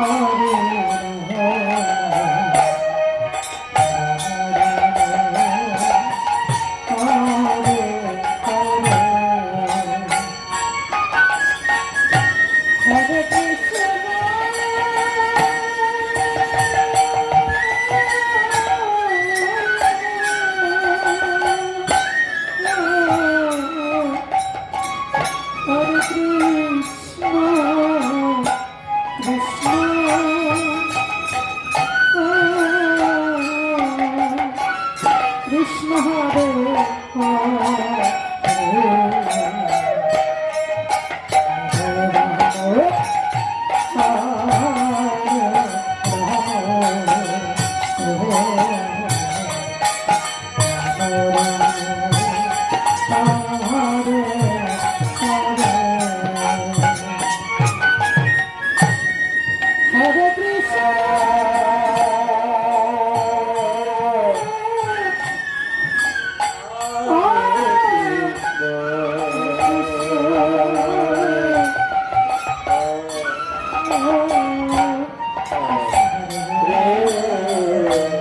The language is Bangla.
Hare 嗯嗯嗯嗯嗯嗯嗯嗯嗯嗯嗯嗯嗯嗯 Thank you.